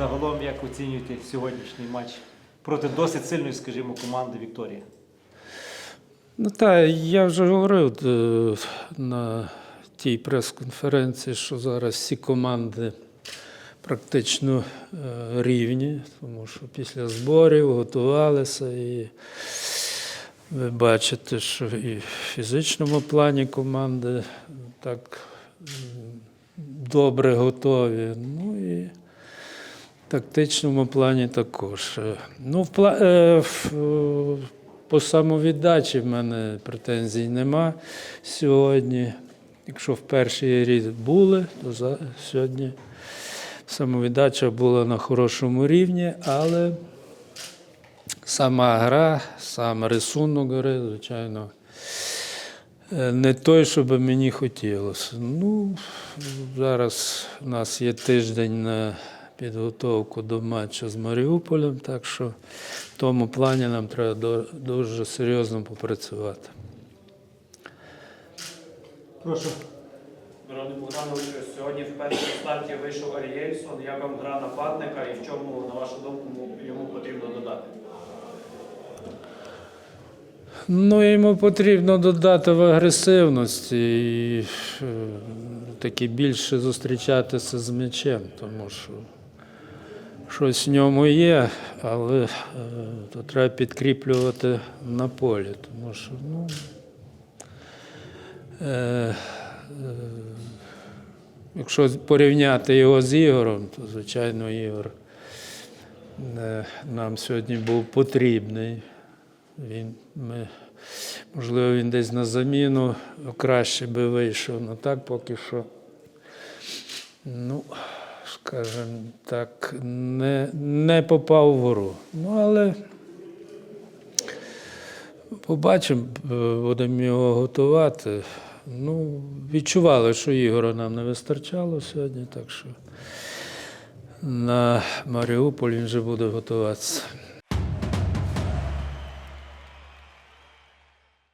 Загалом, як оцінюєте сьогоднішній матч проти досить сильної, скажімо, команди Вікторія? Ну так, я вже говорив е, на тій прес-конференції, що зараз всі команди практично е, рівні, тому що після зборів готувалися і ви бачите, що і в фізичному плані команди так добре готові. Ну і тактичному плані також. Е, Ну, в, е, е, по самовіддачі в мене претензій нема сьогодні. Якщо в першій рі були, то за, сьогодні самовіддача була на хорошому рівні, але сама гра, сам рисунок гри, звичайно, не той, що би мені хотілося. Ну, зараз у нас є тиждень на підготовку до матчу з Маріуполем, так що в тому плані нам треба дуже серйозно попрацювати. Прошу. Мироне Богдановичу, сьогодні в першій старті вийшов Арієльсон. Як вам гра нападника і в чому, на вашу думку, йому потрібно додати? Ну, йому потрібно додати в агресивності і е, таки більше зустрічатися з м'ячем, тому що щось в ньому є, але е, то треба підкріплювати на полі, тому що ну, е, е, якщо порівняти його з Ігорем, то звичайно Ігор е, нам сьогодні був потрібний. Він, ми, можливо, він десь на заміну краще би вийшов, але так поки що, ну, скажімо так, не, не попав в гору. Ну, але побачимо, е, будемо його готувати. Ну, відчували, що Ігора нам не вистачало сьогодні, так що на Маріуполь він вже буде готуватися.